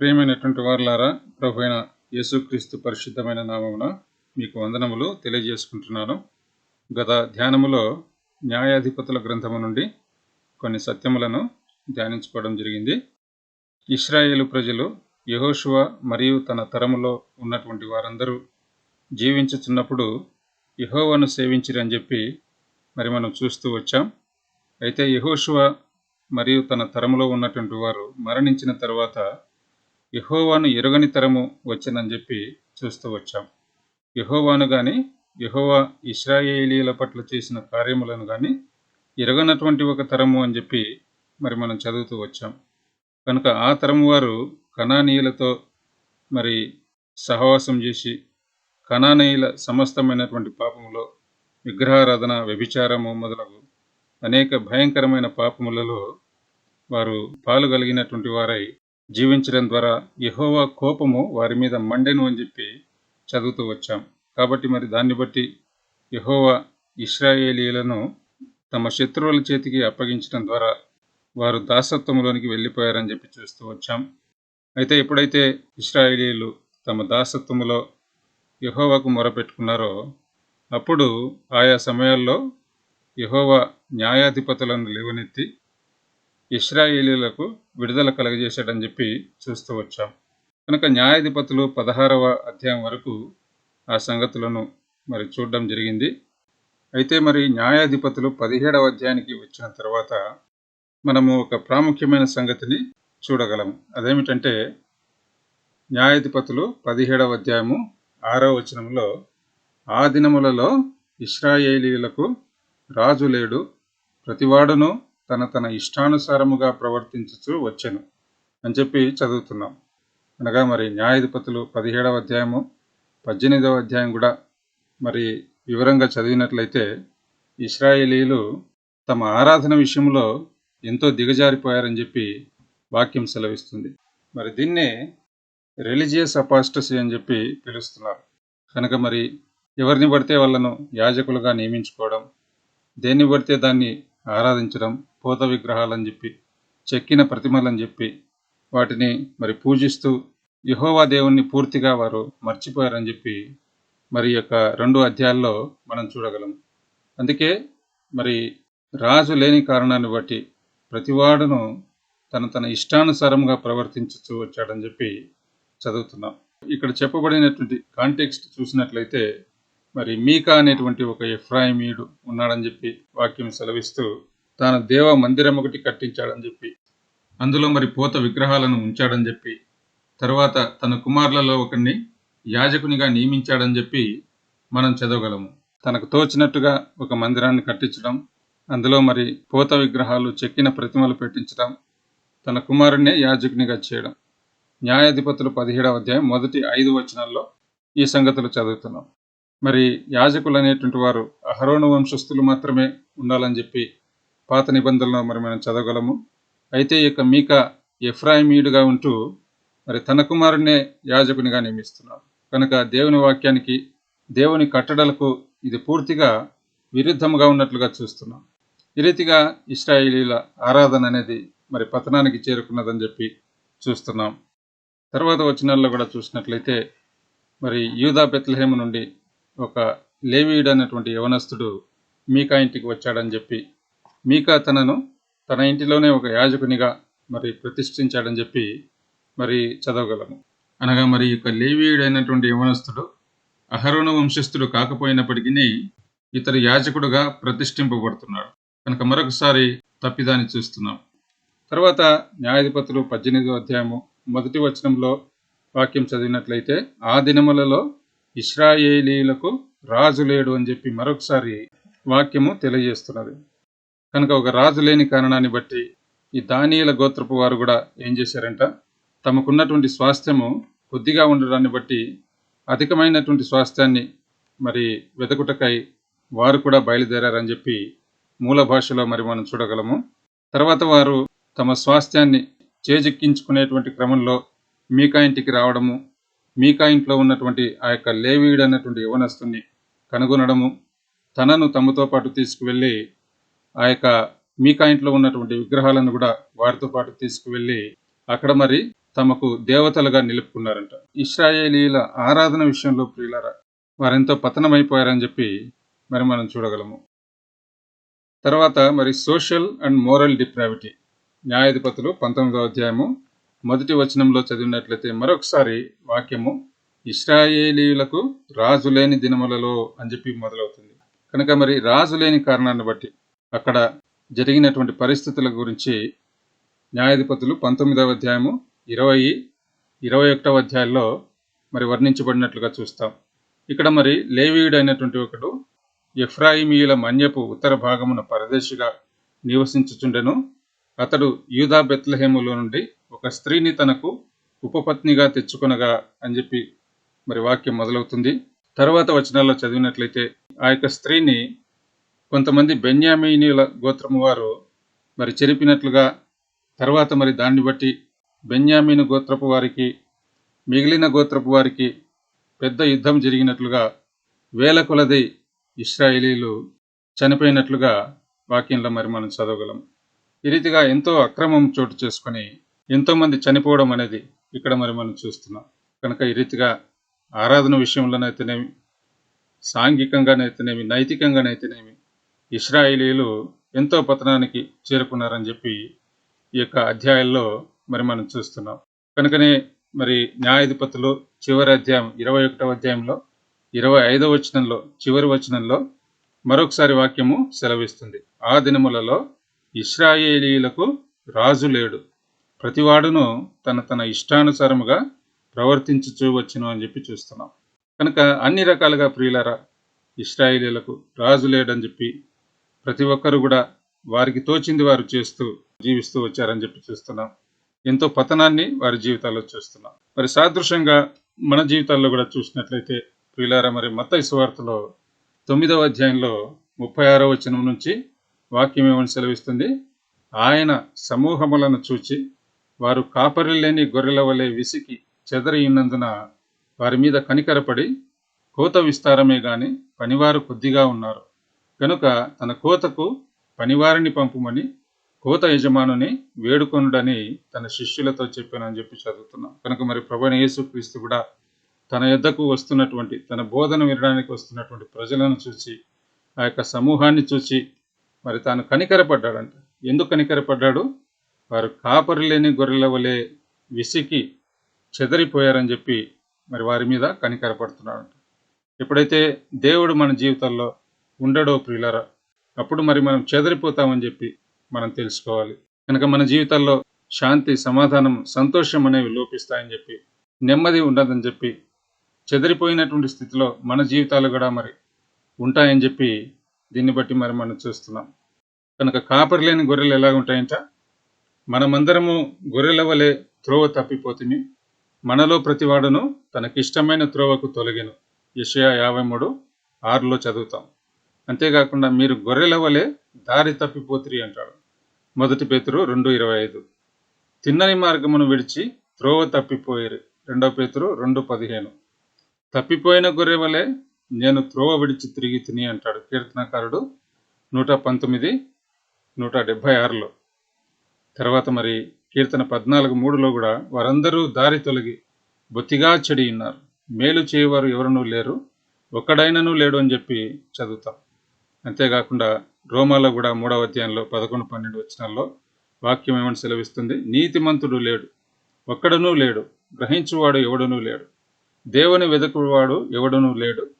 ప్రియమైనటువంటి వారులారా ప్రభు అయిన యేసుక్రీస్తు పరిశుద్ధమైన నామమున మీకు వందనములు తెలియజేసుకుంటున్నాను. గత ధ్యానములో న్యాయాధిపతుల గ్రంథము నుండి కొన్ని సత్యములను ధ్యానించుకోవడం జరిగింది. ఇస్రాయేలు ప్రజలు యహోషువ మరియు తన తరములో ఉన్నటువంటి వారందరూ జీవించుచున్నప్పుడు యహోవను సేవించిరని చెప్పి మరి మనం చూస్తూ వచ్చాం. అయితే యహోషువ మరియు తన తరములో ఉన్నటువంటి వారు మరణించిన తర్వాత యహోవాను ఎరుగని తరము వచ్చిందని చెప్పి చూస్తూ వచ్చాం. యహోవాను కానీ యహోవా ఇస్రాయేలీల పట్ల చేసిన కార్యములను కానీ ఎరగనటువంటి ఒక తరము అని చెప్పి మరి మనం చదువుతూ వచ్చాం. కనుక ఆ తరము వారు కణానీయులతో మరి సహవాసం చేసి కణానీయుల సమస్తమైనటువంటి పాపములో విగ్రహారాధన వ్యభిచారము మొదలగు అనేక భయంకరమైన పాపములలో వారు పాలు కలిగినటువంటి వారై జీవించడం ద్వారా యహోవా కోపము వారి మీద మండెను అని చెప్పి చదువుతూ వచ్చాం. కాబట్టి మరి దాన్ని బట్టి యహోవా ఇస్రాయేలీలను తమ శత్రువుల చేతికి అప్పగించడం ద్వారా వారు దాసత్వంలోనికి వెళ్ళిపోయారని చెప్పి చూస్తూ వచ్చాం. అయితే ఎప్పుడైతే ఇస్రాయేలీలు తమ దాసత్వములో యహోవాకు మొరపెట్టుకున్నారో అప్పుడు ఆయా సమయాల్లో యహోవా న్యాయాధిపతులను లేవనెత్తి ఇస్రాయేలీలకు విడుదల కలగజేశాడని చెప్పి చూస్తూ వచ్చాం. కనుక న్యాయాధిపతులు పదహారవ అధ్యాయం వరకు ఆ సంగతులను మరి చూడడం జరిగింది. అయితే మరి న్యాయాధిపతులు పదిహేడవ అధ్యాయానికి వచ్చిన తర్వాత మనము ఒక ప్రాముఖ్యమైన సంగతిని చూడగలము. అదేమిటంటే న్యాయాధిపతులు పదిహేడవ అధ్యాయము ఆరవ వచనంలో ఆ దినములలో ఇస్రాయేలీలకు రాజు లేడు ప్రతివాడును తన తన ఇష్టానుసారముగా ప్రవర్తించుచు వచ్చెను అని చెప్పి చదువుతున్నాం. అనగా మరి న్యాయాధిపతులు పదిహేడవ అధ్యాయము పద్దెనిమిదవ అధ్యాయం కూడా మరి వివరంగా చదివినట్లయితే ఇస్రాయేలీలు తమ ఆరాధన విషయంలో ఎంతో దిగజారిపోయారని చెప్పి వాక్యం సెలవిస్తుంది. మరి దీన్నే రిలీజియస్ అపాస్టసీ అని చెప్పి పిలుస్తున్నారు. కనుక మరి ఎవరిని పడితే వాళ్ళను యాజకులుగా నియమించుకోవడం దేన్ని పడితే దాన్ని ఆరాధించడం పోత విగ్రహాలని చెప్పి చెక్కిన ప్రతిమలని చెప్పి వాటిని మరి పూజిస్తూ యహోవా దేవుణ్ణి పూర్తిగా వారు మర్చిపోయారని చెప్పి మరి యొక్క రెండు అధ్యాయాల్లో మనం చూడగలం. అందుకే మరి రాజు లేని కారణాన్ని బట్టి ప్రతివాడును తన తన ఇష్టానుసారంగా ప్రవర్తించచ్చు వచ్చాడని చెప్పి చదువుతున్నాం. ఇక్కడ చెప్పబడినటువంటి కాంటెక్స్ట్ చూసినట్లయితే మరి మీకా అనేటువంటి ఒక ఎఫ్రాయిమీయుడు ఉన్నాడని చెప్పి వాక్యం సెలవిస్తూ తాను దేవ మందిరం ఒకటి కట్టించాడని చెప్పి అందులో మరి పోత విగ్రహాలను ఉంచాడని చెప్పి తర్వాత తన కుమారులలో ఒకరిని యాజకునిగా నియమించాడని చెప్పి మనం చదవగలము. తనకు తోచినట్టుగా ఒక మందిరాన్ని కట్టించడం అందులో మరి పోత విగ్రహాలు చెక్కిన ప్రతిమలు పెట్టించడం తన కుమారుణ్ణే యాజకునిగా చేయడం. న్యాయాధిపతులు పదిహేడవ అధ్యాయం మొదటి ఐదు వచనాల్లో ఈ సంగతులు చదువుతున్నాం. మరి యాజకులు అనేటువంటి వారు అహరోణ వంశస్థులు మాత్రమే ఉండాలని చెప్పి పాత నిబంధనలో మరి మనం చదవగలము. అయితే ఈ యొక్క మీక ఎఫ్రాయిమీయుడుగా ఉంటూ మరి తన కుమారునే యాజకునిగా నియమిస్తున్నాడు కనుక దేవుని వాక్యానికి దేవుని కట్టడలకు ఇది పూర్తిగా విరుద్ధముగా ఉన్నట్లుగా చూస్తున్నాం. ఈ రీతిగా ఇస్రాయేలీల ఆరాధన అనేది మరి పతనానికి చేరుకున్నదని చెప్పి చూస్తున్నాం. తర్వాత వచనాల్లో కూడా చూసినట్లయితే మరి యూదా బెత్లహేమ నుండి ఒక లేవీయుడు అనేటువంటి యవనస్తుడు మీకా ఇంటికి వచ్చాడని చెప్పి మీకా తనను తన ఇంటిలోనే ఒక యాజకునిగా మరి ప్రతిష్ఠించాడని చెప్పి మరి చదవగలము. అనగా మరి యొక్క లేవీయుడైనటువంటి యవనస్తుడు అహరోను వంశస్థుడు కాకపోయినప్పటికీ ఇతరు యాజకుడుగా ప్రతిష్ఠింపబడుతున్నాడు. కనుక మరొకసారి తప్పిదాన్ని చూస్తున్నాం. తర్వాత న్యాయాధిపతులు పద్దెనిమిదో అధ్యాయము మొదటి వచనంలో వాక్యం చదివినట్లయితే ఆ దినములలో ఇస్రాయేలీలకు రాజు లేడు అని చెప్పి మరొకసారి వాక్యము తెలియజేస్తున్నది. కనుక ఒక రాజు లేని కారణాన్ని బట్టి ఈ దానియుల గోత్రపు వారు కూడా ఏం చేశారంట? తమకున్నటువంటి స్వాస్థ్యము కొద్దిగా ఉండడాన్ని బట్టి అధికమైనటువంటి స్వాస్థ్యాన్ని మరి వెతకుటకై వారు కూడా బయలుదేరారని చెప్పి మూల భాషలో మరి మనం చూడగలము. తర్వాత వారు తమ స్వాస్థ్యాన్ని చేజిక్కించుకునేటువంటి క్రమంలో మీకా ఇంటికి రావడము మీకా ఇంట్లో ఉన్నటువంటి ఆ యొక్క లేవీయుడు అన్నటువంటి యువనస్తుని కనుగొనడము తనను తమతో పాటు తీసుకువెళ్ళి ఆ యొక్క మీకా ఇంట్లో ఉన్నటువంటి విగ్రహాలను కూడా వారితో పాటు తీసుకువెళ్ళి అక్కడ మరి తమకు దేవతలుగా నిలుపుకున్నారంట. ఇస్రాయేలీల ఆరాధన విషయంలో ప్రియులరా వారెంతో పతనమైపోయారని చెప్పి మరి మనం చూడగలము. తర్వాత మరి సోషల్ అండ్ మోరల్ డిప్రావిటీ న్యాయాధిపతులు పంతొమ్మిదవ అధ్యాయము మొదటి వచనంలో చదివినట్లయితే మరొకసారి వాక్యము ఇస్రాయేలీలకు రాజు లేని దినములలో అని చెప్పి మొదలవుతుంది. కనుక మరి రాజు లేని కారణాన్ని బట్టి అక్కడ జరిగినటువంటి పరిస్థితుల గురించి న్యాయాధిపతులు పంతొమ్మిదవ అధ్యాయము ఇరవై ఇరవై ఒకటవ అధ్యాయంలో మరి వర్ణించబడినట్లుగా చూస్తాం. ఇక్కడ మరి లేవీయుడైనటువంటి అయినటువంటి ఒకడు ఎఫ్రాయిమీయుల మన్యపు ఉత్తర భాగమున పరదేశిగా నివసించుచుండెను. అతడు యూదా బెత్లహేములో నుండి ఒక స్త్రీని తనకు ఉపపత్నిగా తెచ్చుకొనగా అని చెప్పి మరి వాక్యం మొదలవుతుంది. తర్వాత వచనాల్లో చదివినట్లయితే ఆ యొక్క స్త్రీని కొంతమంది బెన్యామీనీల గోత్రము వారు మరి చెరిపినట్లుగా తర్వాత మరి దాన్ని బట్టి బెన్యామీను గోత్రపు వారికి మిగిలిన గోత్రపు వారికి పెద్ద యుద్ధం జరిగినట్లుగా వేల కొలది ఇస్రాయేలీలు చనిపోయినట్లుగా వాక్యంలో మరి మనం చదవగలం. ఈ రీతిగా ఎంతో అక్రమం చోటు చేసుకొని ఎంతోమంది చనిపోవడం అనేది ఇక్కడ మరి మనం చూస్తున్నాం. కనుక ఈ రీతిగా ఆరాధన విషయంలోనైతేనేమి సాంఘికంగానైతేనేమి నైతికంగానైతేనేమి ఇస్రాయిలీలు ఎంతో పతనానికి చేరుకున్నారని చెప్పి ఈ యొక్క అధ్యాయంలో మరి మనం చూస్తున్నాం. కనుకనే మరి న్యాయాధిపతులు చివరి అధ్యాయం ఇరవై ఒకటవ అధ్యాయంలో ఇరవై ఐదవ వచనంలో చివరి వచనంలో మరొకసారి వాక్యము సెలవిస్తుంది. ఆ దినములలో ఇస్రాయేలీలకు రాజు లేడు. ప్రతివాడును తన తన ఇష్టానుసారముగా ప్రవర్తించుచూ వచ్చును అని చెప్పి చూస్తున్నాం. కనుక అన్ని రకాలుగా ప్రియులరా ఇస్రాయేలీలకు రాజు లేడని చెప్పి ప్రతి ఒక్కరు కూడా వారికి తోచింది వారు చేస్తూ జీవిస్తూ వచ్చారని చెప్పి చూస్తున్నాం. ఎంతో పతనాన్ని వారి జీవితాల్లో చూస్తున్నాం. మరి సాదృశ్యంగా మన జీవితాల్లో కూడా చూసినట్లయితే ప్రియులారా మరి మత సువార్తలో తొమ్మిదవ అధ్యాయంలో ముప్పై ఆరో వచనం నుంచి వాక్యం ఏమని సెలవిస్తుంది? ఆయన సమూహములను చూచి వారు కాపరి లేని గొర్రెల వలె విసికి చెదరి వారి మీద కనికరపడి కోత విస్తారమే గాని పనివారు కొద్దిగా ఉన్నారు. కనుక తన కోతకు పనివారిని పంపుమని కోత యజమానుని వేడుకొనుడని తన శిష్యులతో చెప్పానని చెప్పి చదువుతున్నాం. కనుక మరి ప్రభు యేసుక్రీస్తు కూడా తన యొద్దకు వస్తున్నటువంటి తన బోధన వినడానికి వస్తున్నటువంటి ప్రజలను చూసి ఆ యొక్క సమూహాన్ని చూసి మరి తాను కనికరపడ్డాడంట. ఎందుకు కనికరపడ్డాడు? వారు కాపరి లేని గొర్రెల వలె విసికి చెదరిపోయారని చెప్పి మరి వారి మీద కనికరపడుతున్నాడంట. ఎప్పుడైతే దేవుడు మన జీవితాల్లో ఉండడో ప్రియులరా. అప్పుడు మరి మనం చెదరిపోతామని చెప్పి మనం తెలుసుకోవాలి. కనుక మన జీవితాల్లో శాంతి సమాధానం సంతోషం అనేవి లోపిస్తాయని చెప్పి నెమ్మది ఉండదని చెప్పి చెదిరిపోయినటువంటి స్థితిలో మన జీవితాలు కూడా మరి ఉంటాయని చెప్పి దీన్ని బట్టి మరి మనం చూస్తున్నాం. కనుక కాపరి లేని గొర్రెలు ఎలా ఉంటాయంట? మనమందరము గొర్రెల వలె త్రోవ తప్పిపోతుంది మనలో ప్రతివాడును తనకిష్టమైన త్రోవకు తొలగిను. యషయా యాభై మూడు ఆరులో చదువుతాం. అంతేకాకుండా మీరు గొర్రెల వలె దారి తప్పిపోతురి అంటాడు మొదటి పేతురు రెండు ఇరవై ఐదు. తిన్నని మార్గమును విడిచి త్రోవ తప్పిపోయేరు. రెండవ పేతురు రెండు పదిహేను. తప్పిపోయిన గొర్రె వలె నేను త్రోవ విడిచి తిరిగి తిని అంటాడు. కీర్తనకారుడు నూట పంతొమ్మిది నూట డెబ్భై ఆరులో. తర్వాత మరి కీర్తన పద్నాలుగు మూడులో కూడా వారందరూ దారి తొలగి బొత్తిగా చెడి ఉన్నారు. మేలు చేయవారు ఎవరనూ లేరు. ఒక్కడైనను లేడు అని చెప్పి చదువుతాం. అంతేకాకుండా రోమాలో కూడా మూడవ అధ్యాయంలో పదకొండు పన్నెండు వచ్చినాల్లో వాక్యం ఏమని సెలవిస్తుంది? నీతిమంతుడు లేడు. ఒక్కడనూ లేడు. గ్రహించువాడు ఎవడనూ లేడు. దేవుని వెదకువాడు ఎవడనూ లేడు.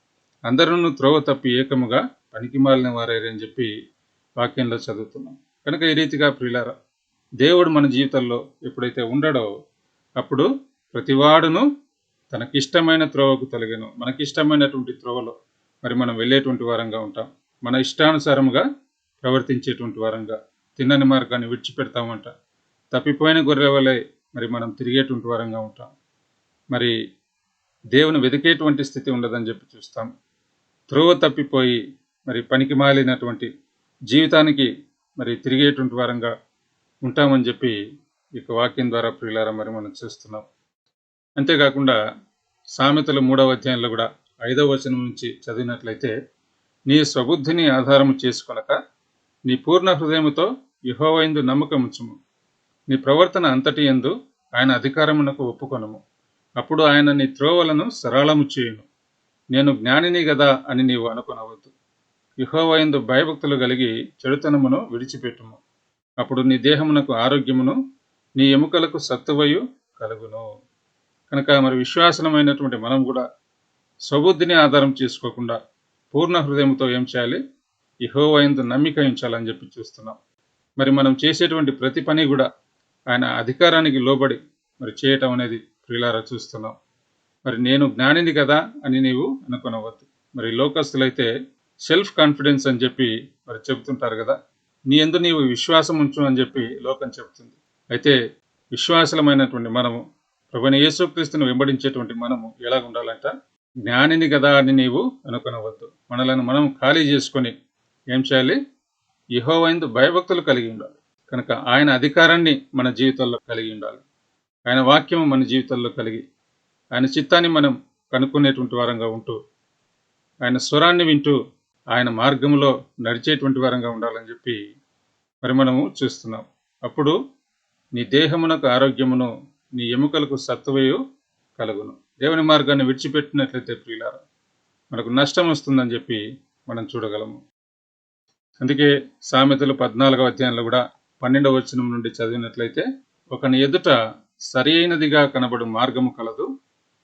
అందరూ త్రోవ తప్పి ఏకముగా పనికి మాలిన వారేరని చెప్పి వాక్యంలో చదువుతున్నాం. కనుక ఈ రీతిగా ప్రియులారా దేవుడు మన జీవితంలో ఎప్పుడైతే ఉండడో అప్పుడు ప్రతివాడును తనకిష్టమైన త్రోవకు తొలగను. మనకిష్టమైనటువంటి త్రోవలో మరి మనం వెళ్ళేటువంటి వారంగా ఉంటాం. మన ఇష్టానుసారముగా ప్రవర్తించేటువంటి వారంగా తిన్నని మార్గాన్ని విడిచిపెడతామంట. తప్పిపోయిన గొర్రె వలె మరి మనం తిరిగేటువంటి వారంగా ఉంటాం. మరి దేవుని వెతికేటువంటి స్థితి ఉండదని చెప్పి చూస్తాం. త్రోవ తప్పిపోయి మరి పనికి మాలినటువంటి జీవితానికి మరి తిరిగేటువంటి వారంగా ఉంటామని చెప్పి ఈ వాక్యం ద్వారా ప్రియులారా మరి మనం చూస్తున్నాం. అంతేకాకుండా సామెతల మూడవ అధ్యాయంలో కూడా ఐదవ వచనం నుంచి చదివినట్లయితే నీ స్వబుద్ధిని ఆధారము చేసుకొనక నీ పూర్ణ హృదయముతో యహోవైందు నమ్మకముంచుము. నీ ప్రవర్తన అంతటి ఎందు ఆయన అధికారమునకు ఒప్పుకొనము. అప్పుడు ఆయన నీ త్రోవలను సరళము చేయును. నేను జ్ఞానిని గదా అని నీవు అనుకొనవద్దు. యుహోవయందు భయభక్తులు కలిగి చెడుతనమును విడిచిపెట్టుము. అప్పుడు నీ దేహమునకు ఆరోగ్యమును నీ ఎముకలకు సత్తువయు కలుగును. కనుక మరి విశ్వాసనమైనటువంటి మనం కూడా స్వబుద్ధిని ఆధారం చేసుకోకుండా పూర్ణ హృదయంతో ఏం చేయాలి? ఇహోవయందు నమ్మిక ఉంచాలని చెప్పి చూస్తున్నాం. మరి మనం చేసేటువంటి ప్రతి పని కూడా ఆయన అధికారానికి లోబడి మరి చేయటం అనేది ప్రిలారా చూస్తున్నాం. మరి నేను జ్ఞానిని కదా అని నీవు అనుకునవద్దు. మరి లోకస్తులైతే సెల్ఫ్ కాన్ఫిడెన్స్ అని చెప్పి మరి చెబుతుంటారు కదా. నీ ఎందు నీవు విశ్వాసం ఉంచు అని చెప్పి లోకం చెబుతుంది. అయితే విశ్వాసలమైనటువంటి మనము ప్రభుని యేసుక్రీస్తును వెంబడించేటువంటి మనము ఎలాగ ఉండాలంట జ్ఞానిని కదా అని నీవు అనుకునవద్దు. మనలను మనం ఖాళీ చేసుకొని ఏం చేయాలి? యహోవైందు భయభక్తులు కలిగి ఉండాలి. కనుక ఆయన అధికారాన్ని మన జీవితంలో కలిగి ఉండాలి. ఆయన వాక్యం మన జీవితంలో కలిగి ఆయన చిత్తాన్ని మనం కనుక్కునేటువంటి వారంగా ఉంటూ ఆయన స్వరాన్ని వింటూ ఆయన మార్గంలో నడిచేటువంటి వారంగా ఉండాలని చెప్పి మరి మనము చూస్తున్నాం. అప్పుడు నీ దేహమునకు ఆరోగ్యమును నీ ఎముకలకు సత్వయు కలుగును. దేవుని మార్గాన్ని విడిచిపెట్టినట్లయితే ప్రియులారా మనకు నష్టం వస్తుందని చెప్పి మనం చూడగలము. అందుకే సామెతలు పద్నాలుగవ అధ్యాయంలో కూడా పన్నెండవ వచనం నుండి చదివినట్లయితే ఒకని ఎదుట సరి అయినదిగా కనబడు మార్గము కలదు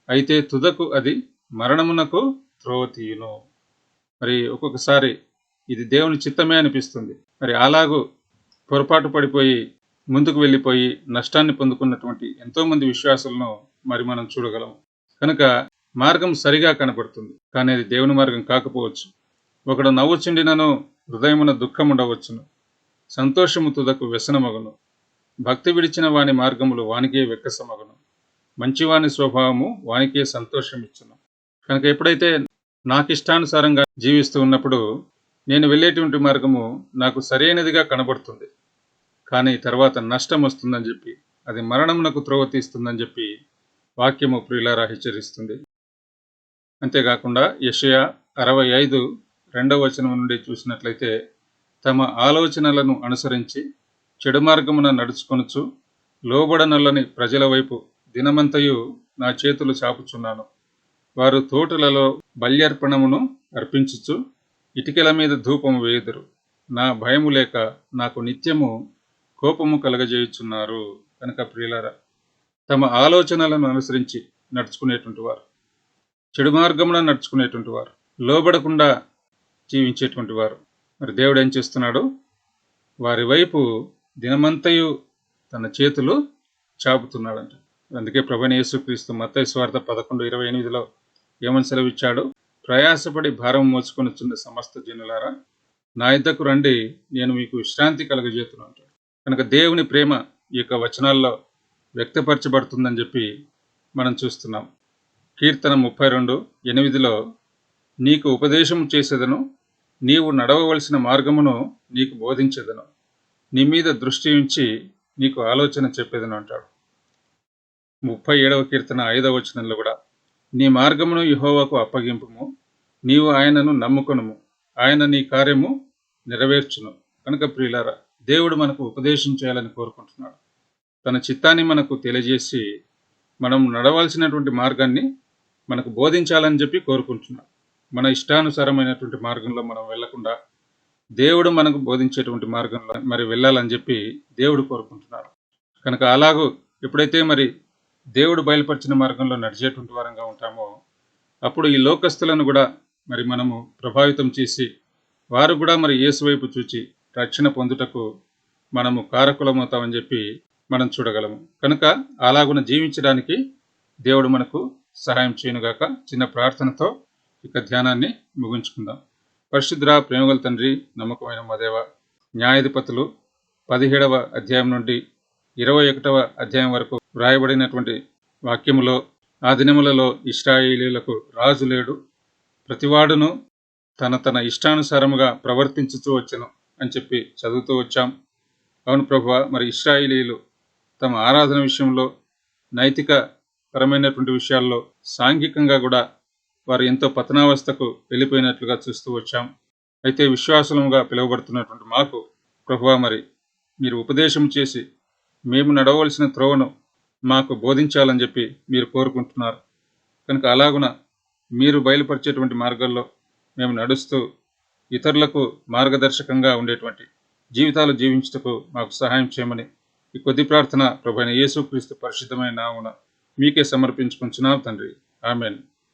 అయితే తుదకు అది మరణమునకు త్రోవ తీయును. మరి ఒక్కొక్కసారి ఇది దేవుని చిత్తమే అనిపిస్తుంది. మరి అలాగూ పొరపాటు పడిపోయి ముందుకు వెళ్ళిపోయి నష్టాన్ని పొందుకున్నటువంటి ఎంతోమంది విశ్వాసులను మరి మనం చూడగలం కనుక మార్గం సరిగా కనపడుతుంది. కానీ అది దేవుని మార్గం కాకపోవచ్చు. ఒకడు నవ్వుచుండినను హృదయమున దుఃఖం ఉండవచ్చును. సంతోషము తుదకు వ్యసనమగును. భక్తి విడిచిన వాని మార్గములు వానికే వెక్కసమగును. మంచివాని స్వభావము వానికే సంతోషం ఇచ్చును కనుక ఎప్పుడైతే నాకు ఇష్టానుసారంగా జీవిస్తూ ఉన్నప్పుడు నేను వెళ్ళేటువంటి మార్గము నాకు సరైనదిగా కనబడుతుంది. కానీ తర్వాత నష్టం వస్తుందని చెప్పి అది మరణమునకు త్రోవ తీస్తుందని చెప్పి వాక్యము ప్రియులారా హెచ్చరిస్తుంది. అంతేకాకుండా యషయ అరవై ఐదు రెండవ వచనం నుండి చూసినట్లయితే తమ ఆలోచనలను అనుసరించి చెడు మార్గమున నడుచుకొనుచు లోబడనల్లని ప్రజల వైపు దినమంతయు నా చేతులు చాపుచున్నాను. వారు తోటలలో బల్యర్పణమును అర్పించుచు ఇటికల మీద ధూపము వేయుదురు. నా భయము లేక నాకు నిత్యము కోపము కలగజేయుచున్నారు. కనుక ప్రియులారా తమ ఆలోచనలను అనుసరించి నడుచుకునేటువంటి వారు చెడు మార్గమున నడుచుకునేటువంటి వారు లోబడకుండా జీవించేటువంటి వారు. మరి దేవుడు ఏం చేస్తున్నాడు? వారి వైపు దినమంతయు తన చేతులు చాపుతున్నాడంట. అందుకే ప్రభుని యేసుక్రీస్తు మత్తయి స్వార్థ పదకొండు ఇరవై ఎనిమిదిలో ఏమని సెలవిచ్చాడు? ప్రయాసపడి భారం మోసుకొనిచున్న సమస్త జనులారా నా ఇద్దకు రండి నేను మీకు విశ్రాంతి కలగజేతును అంటాడు. కనుక దేవుని ప్రేమ ఈ యొక్క వచనాల్లో వ్యక్తపరచబడుతుందని చెప్పి మనం చూస్తున్నాం. కీర్తన ముప్పై రెండు ఎనిమిదిలో నీకు ఉపదేశం చేసేదను నీవు నడవవలసిన మార్గమును నీకు బోధించేదను నీ మీద దృష్టి ఉంచి నీకు ఆలోచన చెప్పేదను అంటాడు. ముప్పై ఏడవ కీర్తన ఐదవ వచనంలో కూడా నీ మార్గమును యహోవాకు అప్పగింపుము నీవు ఆయనను నమ్ముకొనుము ఆయన నీ కార్యము నెరవేర్చును. కనుక ప్రియులారా దేవుడు మనకు ఉపదేశం చేయాలని కోరుకుంటున్నాడు. తన చిత్తాన్ని మనకు తెలియజేసి మనం నడవలసినటువంటి మార్గాన్ని మనకు బోధించాలని చెప్పి కోరుకుంటున్నాం. మన ఇష్టానుసారమైనటువంటి మార్గంలో మనం వెళ్ళకుండా దేవుడు మనకు బోధించేటువంటి మార్గంలో మరి వెళ్ళాలని చెప్పి దేవుడు కోరుకుంటున్నారు. కనుక అలాగూ ఎప్పుడైతే మరి దేవుడు బయలుపరిచిన మార్గంలో నడిచేటువంటి వారంగా ఉంటామో అప్పుడు ఈ లోకస్తులను కూడా మరి మనము ప్రభావితం చేసి వారు కూడా మరి యేసు వైపు చూచి రక్షణ పొందుటకు మనము కారకులమవుతామని చెప్పి మనం చూడగలము. కనుక అలాగున జీవించడానికి దేవుడు మనకు సహాయం చేయనుగాక చిన్న ప్రార్థనతో ఇక ధ్యానాన్ని ముగించుకుందాం. పరిశుద్ర ప్రేమగల తండ్రి నమ్మకమైన మదేవ న్యాయాధిపతులు పదిహేడవ అధ్యాయం నుండి ఇరవై ఒకటవ అధ్యాయం వరకు వ్రాయబడినటువంటి వాక్యములో ఆ దినములలో ఇస్రాయేలీలకు రాజు లేడు. ప్రతివాడును తన తన ఇష్టానుసారముగా ప్రవర్తించుతూ వచ్చను అని చెప్పి చదువుతూ వచ్చాం. అవును ప్రభు మరి ఇస్రాయేలీలు తమ ఆరాధన విషయంలో నైతిక పరమైనటువంటి విషయాల్లో సాంఘికంగా కూడా వారు ఎంతో పతనావస్థకు వెళ్ళిపోయినట్లుగా చూస్తూ వచ్చాం. అయితే విశ్వాసముగా పిలువబడుతున్నటువంటి మాకు ప్రభువా మరి మీరు ఉపదేశం చేసి మేము నడవలసిన త్రోవను మాకు బోధించాలని చెప్పి మీరు కోరుకుంటున్నారు. కనుక అలాగున మీరు బయలుపరిచేటువంటి మార్గాల్లో మేము నడుస్తూ ఇతరులకు మార్గదర్శకంగా ఉండేటువంటి జీవితాలు జీవించుటకు మాకు సహాయం చేయమని ఈ కొద్ది ప్రార్థన ప్రభైన యేసుక్రీస్తు పరిశుద్ధమైన నామున మీకే సమర్పించుకుంటున్నాం తండ్రి. ఆమెన్.